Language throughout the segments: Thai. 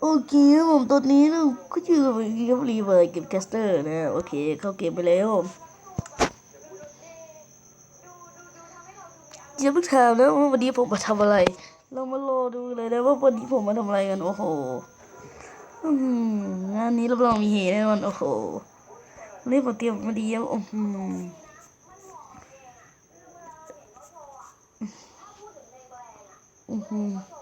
โอเคผมตอนนี้นะก็อยู่กับเกมรีเวิร์ดเกมแคสเตอร์นะโอเคเข้าเกมไปแล้วอย่าเพิ่งถามนะว่าวันนี้ผมมาทำอะไร เรามารอดูเลยนะว่าวันนี้ผมมาทำอะไรกันโอ้โหงานนี้รับรองมีเฮแน่นอนโอ้โหวันนี้ผมเตรียมมาดีแล้วอืมอือหือโอ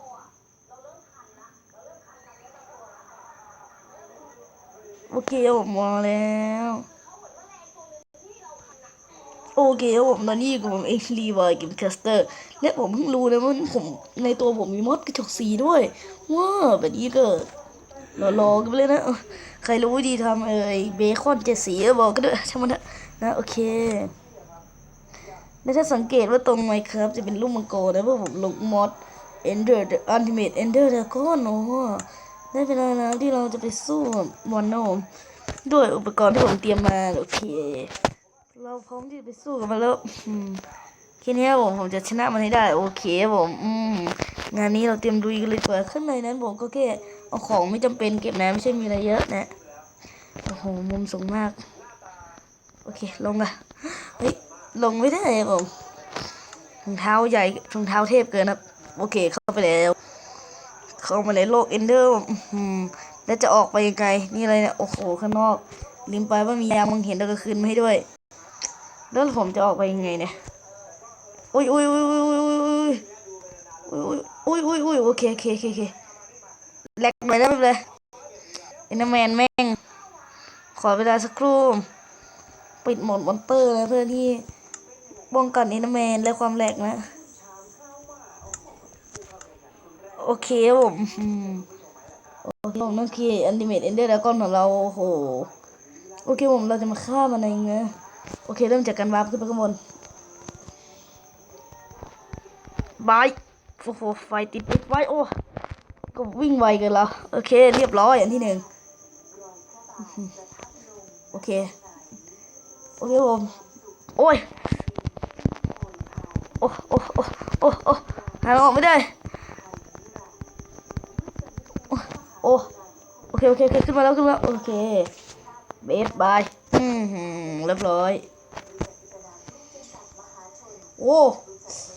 เคผมมาแล้ว โอเคครับผมตอนนี้กับผมเอ็กซ์ลีวายกิมแคสเตอร์และผมเพิ่งรู้นะว่าผมในตัวผมมีมอดกระจกสีด้วยว้าแบบนี้ก็รอๆกันไปเลยนะ ใครรู้วิธีทำเอ่ยเบคอนเจ็ดสีบอกกันด้วยช่างมันเถอะนะโอเคและถ้าสังเกตว่าตรงไมครับจะเป็นรูปมังกรนะเพราะผมลงมอด Ender the Ultimate Ender Dragon โอ้โห ได้เวลาแล้วที่เราจะไปสู้มอนโนด้วยอุปกรณ์ที่ผมเตรียมมาโอเค เราพร้อมที่จะไปสู้กับมันแล้วอืมแค่นี้ผมผมจะชนะมันให้ได้ โอเคผมอืมงานนี้เราเตรียมดุยกันเลยกว่าข้างในนั้นผมก็แค่เอาของไม่จำเป็นเก็บนะไม่ใช่มีอะไรเยอะนะโอ้โหมุมสูงมาก โอเคลงอะเฮ้ยลงไม่ได้ผมรองเท้าใหญ่รองเท้าเทพเกินครับ โอเคเข้าไปแล้ว เข้ามาในโลกเอนเดอร์แล้วจะออกไปยังไง นี่อะไรเนี่ย โอ้โห ข้างนอกลืมไปว่ามียามองเห็นตอนกคืนมาให้ด้วย แล้วผมจะออกไปยังไงเนี่ย อุ้ยอุ้ยอุ้ยอุ้ยอุ้ยอุ้ยอุ้ยอุ้ยอุ้ยอุ้ยโอเคโอเคโอเคโอเคแลกหน่อยได้ไหมเลยเอ็นแมนแม่ง ขอเวลาสักครู่ ปิดโหมดมอนเตอร์นะเพื่อที่ป้องกันเอ็นแมนและความแหลกนะ โอเคผมโอเคผมนั่นคืออันติเมตเอนเดอร์แล้วก้อนของเราโอ้โหโอเคผมเราจะมาฆ่ามันเองนะโอเคเริ่มจากการวาร์ปขึ้นไปข้างบนบายโอ้โหไฟติดติดไว้โอ้ก็วิ่งไวกันแล้วโอเค เรียบร้อยอันที่หนึ่งโอเคโอเคผมโอ้ยโอ้โอ้โอ้โอ้โอ้หาทางออกไม่ได้ โอ้ โอ้โอเคโอเคโอเคขึ้นมาแล้วขึ้นมาแล้วโอเคเบสบายอืมหืมเรียบร้อยโอ้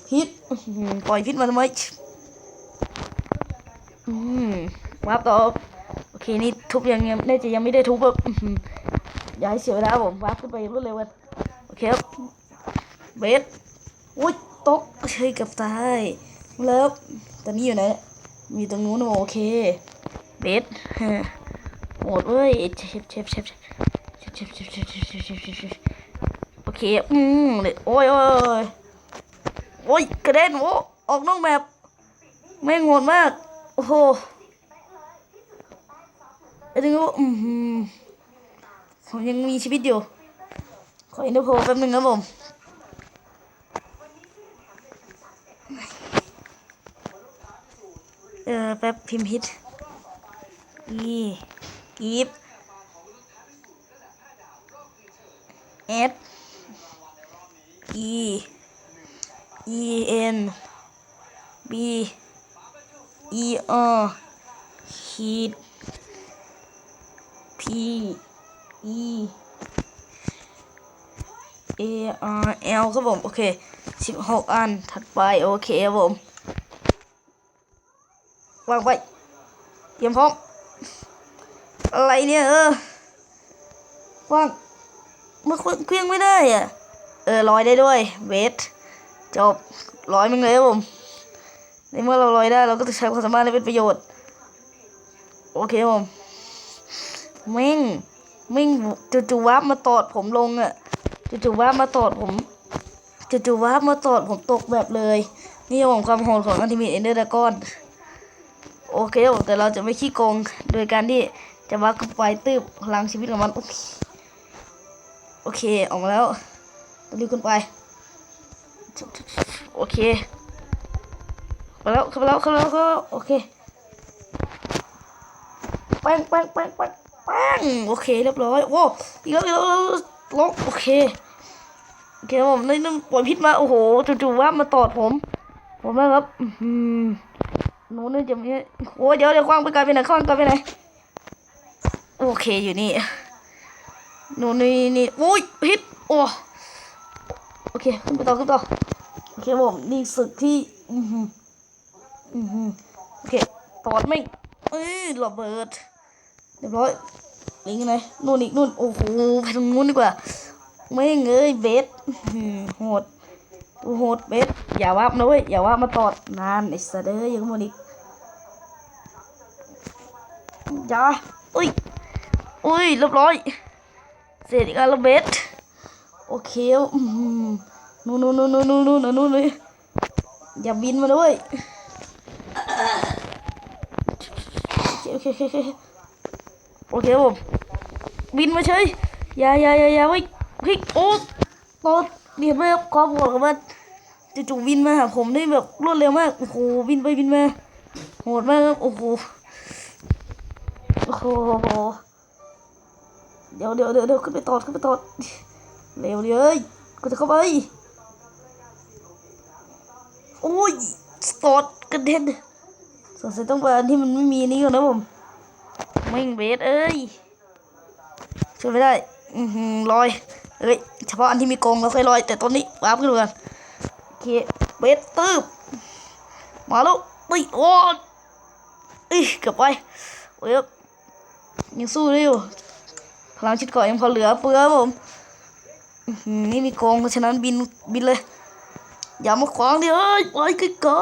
พิษอื้อหือปล่อยพิษมาทำไมอืมวาร์ปต่อโอเคนี่ทุบยังยังน่าจะยังไม่ได้ทุบแบบอื้อหืออย่าให้เสียเวลาผมวาร์ปขึ้นไปรวดเร็วกันโอเคครับเบสอุ้ยตกเฮ้ยเกับตายแล้วตอนนี้อยู่ไหนมีตรงนู้นโอเค เบสฮะโหดเว้ยเชฟเชฟเชฟเชฟเชฟเชฟเชฟเชฟเชฟเชฟเชฟเชฟเชฟโอเค อืมเลยโอ้ยโอ้ยโอ้ยกระเด็นโอ้ออกนอกแบบแม่งดมาก โอ้โหไอ้ถึงว่าอืมผมยังมีชีวิตอยู่ ขออินเตอร์โพลแป๊บนึงครับผมเออแป๊บพิมพ์พิษ อีกีฟเอสอีอีเอ็นบีอีเอขีดพีอีเออาร์เอลครับผม โอเคสิบหกอัน ถัดไป โอเคครับผม วางไปเตรียมพร้อม อะไรเนี่ยเออว่างมันเครื่องไม่ได้อะ เออลอยได้ด้วย เวท จบลอยมึงเลยครับผมในเมื่อเราลอยได้เราก็ต้องใช้ความสามารถให้เป็นประโยชน์ โอเคผมแม่งแม่งจู่ๆวาร์ปมาตอดผมลงอะจู่ๆวาร์ปมาตอดผมจู่ๆวาร์ปมาตอดผมตกแบบเลย นี่ผมความโหดของอันติมตเอนเดอร์ดากอน โอเคผมแต่เราจะไม่ขี้โกงโดยการที่ จะวัดกับไฟตืบพลังชีวิตของมัน โอเคโอเคออกมาแล้วต้องรีบขึ้นไป โอเคไปแล้วเข้าไปแล้วเข้าไปแล้วเข้าแล้วโอเคแป้งแป้งแป้งแป้งแป้งโอเคเรียบร้อยโว้อีกแล้วอีกแล้วลงโอเคโอเคผมนี่นึงปล่อยพิษมาโอ้โหจู่ๆว่ามาตอดผม ผมนะครับอืมหนูนี่จะมีโอ้เดี๋ยวเดี๋ยวกว้างไปไกลไปไหนกว้างไกลไปไหน โอเคอยู่นี่หนูนี่นี่อุ้ยพิษโอ้โอเคขึ้นไปต่อขึ้นต่อโอเคผมนี่ศึกที่อือหืออือหือโอเคตอดไม่เอ้ยระเบิดเรียบร้อยลิงไงนู่นอีกนู่นโอ้โหไปตรงนู้นดีกว่าไม่เงยเบสโหดตัวโหดเบสอย่าว่าบนะเว้ยอย่าว่ามาตอดนานไอ้สัตเอ้ยอยังมันอีกอย่าอุ้ย อุ้ยเรียบร้อย เสร็จอีกแล้วเบสโอเคอืมนู่นนู่นนู่นนู่นนู่นนู่นนู่นเลยอย่าบินมาด้วยโอเคโอเคโอเคโอเคผมบินมาเฉยอย่าอย่าอย่าอย่าเว้ยเฮ้ยโอ้ตอดเดี๋ยวแม่ขอบอกกับมันจู่ๆวินมาหาผมได้แบบรวดเร็วมากโอ้โหวินไปวินมาโหดมากครับโอ้โหโอ้โห เดี๋ยวเดี๋ยวเดี๋ยวเดี๋ยวขึ้นไปตอดขึ้นไปตอดเร็วเลยกูจะเข้าไปโอ้ยตอดกระเด็นสงสัยต้องไปอันที่มันไม่มีนี่ก่อนนะผมไม่งเบสเอ้ยช่วยไม่ได้อือหือลอยเอ้ยเฉพาะอันที่มีกรงเราเคยลอย แต่ตอนนี้วาร์ปขึ้นมาก่อนโอเคเบสตืบมาแล้วตีโอ้ยอีเกือบไปโอ้ยยังสู้ได้อยู่ พลังชิดเกาะยังพอเหลือเฟือผมนี่มีโกงเพราะฉะนั้นบินบินเลย อย่ามาขวางดิเอ้ยไปไกล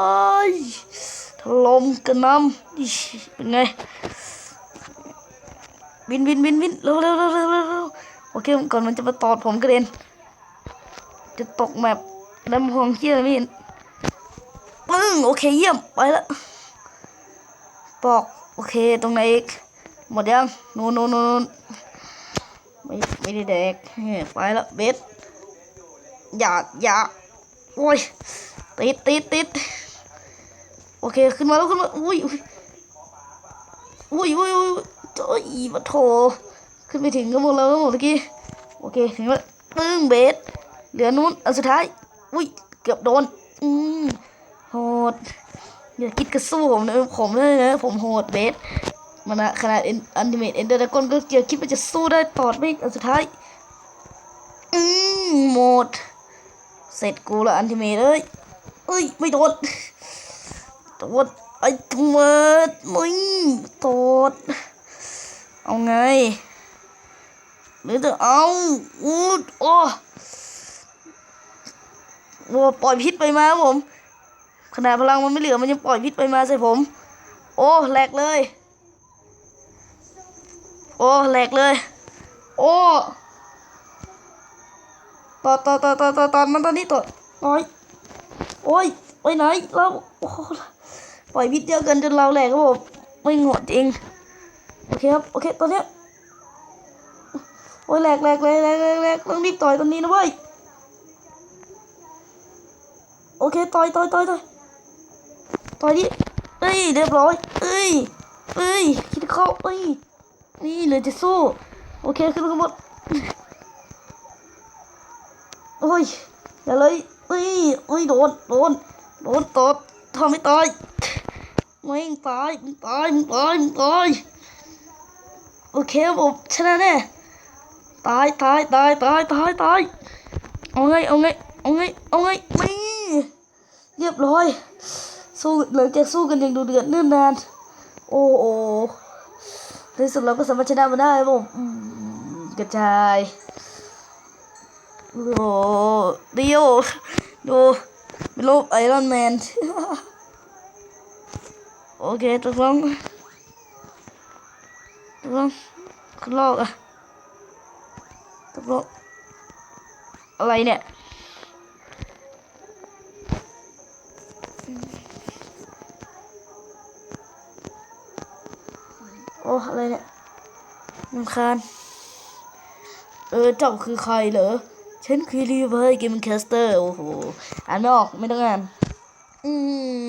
ๆถล่มกระนำเป็นไง บินบินบินบินเร็วเร็วเร็วเร็วเร็วโอเคก่อนมันจะมาตอดผมกระเด็น จะตกแมปแล้วมองเฮียไม่เห็นปึ้งโอเคเยี่ยมไปละปอก โอเคตรงไหนอีก หมดยัง นู่นนู่นนู่น ไม่ไม่ได้แดกไปละเบสอย่าอย่าโอ้ยติดติดติดโอเคขึ้นมาแล้วขึ้นมาอุ้ยอุ้ยอุ้ยอุ้ยอุ้ยโอ้ยมาโถขึ้นไปถึงก็หมดแล้วเมื่อกี้โอเคถึงแล้วปึ้งเบสเหลือนู้นอันสุดท้ายอุ้ยเกือบโดนอืมโหดอย่าคิดกระสู้ผมนะผมเลยนะผมโหดเบส มันขนาดอันติเมตเอ็นเดอร์ดากอนก็อย่าคิดว่าจะสู้ได้ตอดไม่อันสุดท้าย อืมหมด เสร็จกูละอันติเมตเอ้ยเอ้ย ไม่โดนโดนไอ้ทำไมมึงโดดเอาไงหรือจะเอาอูดโอ้โอ้ปล่อยพิษไปมาครับผมขนาดพลังมันไม่เหลือมันยังปล่อยพิษไปมาใส่ผม โอ้แหลกเลย โอ้แหลกเลย โอ้ต่อต่อต่อต่อต่อต่อมันตอนนี้ต่อน้อยโอ้ยไปไหนเราโอ้ปล่อยพิษเยอะเกินจนเราแหลกครับผมไม่งดจริงโอเคครับโอเคตอนนี้โอ้ยแหลกแหลกแหลกแหลกแหลกแหลกต้องรีบต่อยตอนนี้นะเว้ยโอเคต่อยต่อยต่อยต่อยต่อยดิเอ้ยเรียบร้อยเอ้ยเอ้ยคิดเข้าเอ้ย นี่เหลยจะสู้ โอเคขึ้นมาหมดโอ้ยอย่าเลยเอ้ยเอ้ยโดนโดนโดนตดทำไม่ตายไม่งตายมึงตายมึงตายมึงตายโอเคผมชนะแน่ตายตายตายตายตายตายเอาไงเอาไงเอาไงเอาไงไม่เรียบร้อยสู้หลังจากสู้กันอย่างดูเดือดเนื่นนาน โอ้โห ในที่สุดเราก็สามารถชนะมาได้ผมอืมกระจายโอ้โหเดียวดูเป็นรูปไอรอนแมนโอเคตกลงตกลงขึ้นโลกอะตกลงอะไรเนี่ย อ้อะไรเนี่ยมันคานเออเจ้าคือใครเหรอ ฉันคือรีเวอร์เกมแคสเตอร์โอ้โหอ่านไม่ออกไม่ต้องอ่านอืม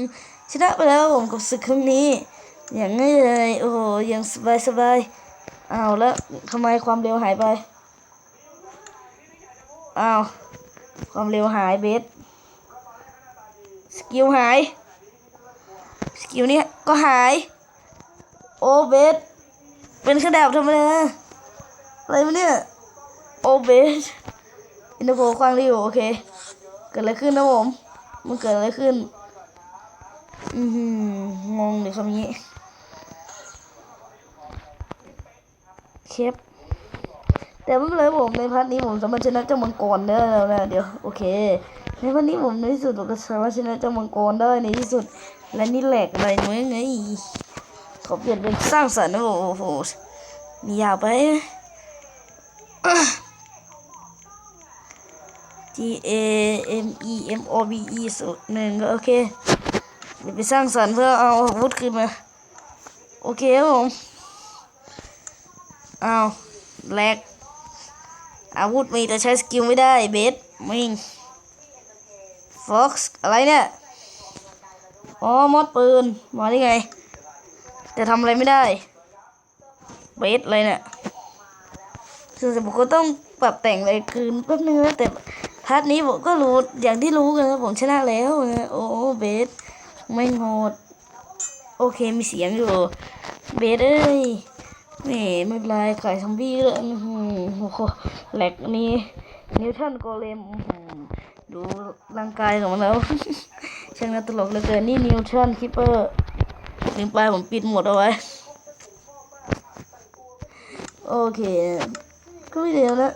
ชนะไปแล้วผมกับศึกครั้งนี้ อย่างง่ายเลยโอ้โหอย่างสบายสบายอ้าวแล้วทำไมความเร็วหายไปอ้าวความเร็วหายเบสสกิลหาย สกิลนี้ก็หาย โอเบสเป็นขนาดธรรมดาอะไรวะเนี่ย โอเบสอินโพควางรีวโอเค เกิดอะไรขึ้นนะผม มันเกิดอะไรขึ้น อือหืองงเลยคำนี้เคปแต่ไม่เป็นไรผมในพาร์ทนี้ผมสามารถชนะเจ้ามังกรได้แล้วนะเดี๋ยวโอเค ในพาร์ทนี้ผมในที่สุดผมก็สามารถชนะเจ้ามังกรได้ในที่สุด และนี่แหลกอะไรมั้งไง ขอเปลี่ยนเป็นสร้างสรรค์นะผมโอ้โหนี่ยาวไป G A M E M O B E สุดหนึ่งโอเคเดี๋ยวไปสร้างสรรค์เพื่อเอาอาวุธขึ้นมา โอเคครับผมอ้าวแลกอาวุธมีแต่ใช้สกิลไม่ได้เบสมิงฟ็อกซ์อะไรเนี่ย อ๋อ มอดปืน มาได้ไง แต่ทำอะไรไม่ได้เบสอะไรเนี่ยซึ่งผมก็ต้องปรับแต่งอะไรคืนแป๊บนึงนะแต่พาร์ทนี้ผมก็รู้อย่างที่รู้กันนะผมชนะแล้วนะโอ้เบสไม่งโหดโอเคมีเสียงอยู่เบสเอ้ยนี่ไม่เป็นไรไก่ซอมบี้เลยหโอ้โหแหลกนนี้นิวทันโกเลมดูร่างกายของมันแล้วช่างน่าตลกเหลือเกินนี่นิวทันคิปเปอร์ ลืมไปผมปิดหมดเอาไว้ โอเค ก็ไม่เดียวนะ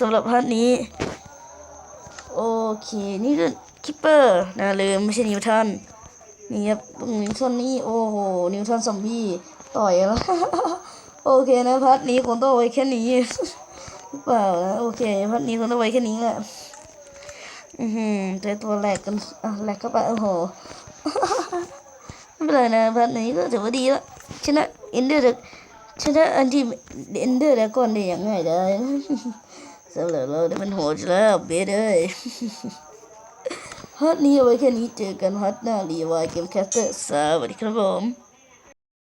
สำหรับพาร์ทนี้ โอเค นี่ก็คิปเปอร์นะลืมไม่ใช่นิวทันนี่ครับนิวทันนี่โอ้โหนิวทันซอมบี้ต่อยแล้วโอเคนะพัดนี้คงต้องไว้แค่นี้หรือเปล่านะโอเคพัดนี้คงต้องไว้แค่นี้แหละอือหือเจอตัวแหลกกันอะแหลกเข้าไปโอ้โห ไม่เป็นไรนะพัดนี้ก็ถือว่าดีแล้วชนะเอนเดอร์ชนะอันที่เอนเดอร์แล้วก่อนได้อย่างง่ายได้สำหรับเราได้เป็นโหดอยู่แล้วเบสเอ้ยฮอตนี้เอาไว้แค่นี้เจอกันฮอตหน้ารีวายเกมแคสเตอร์สวัสดีครับผม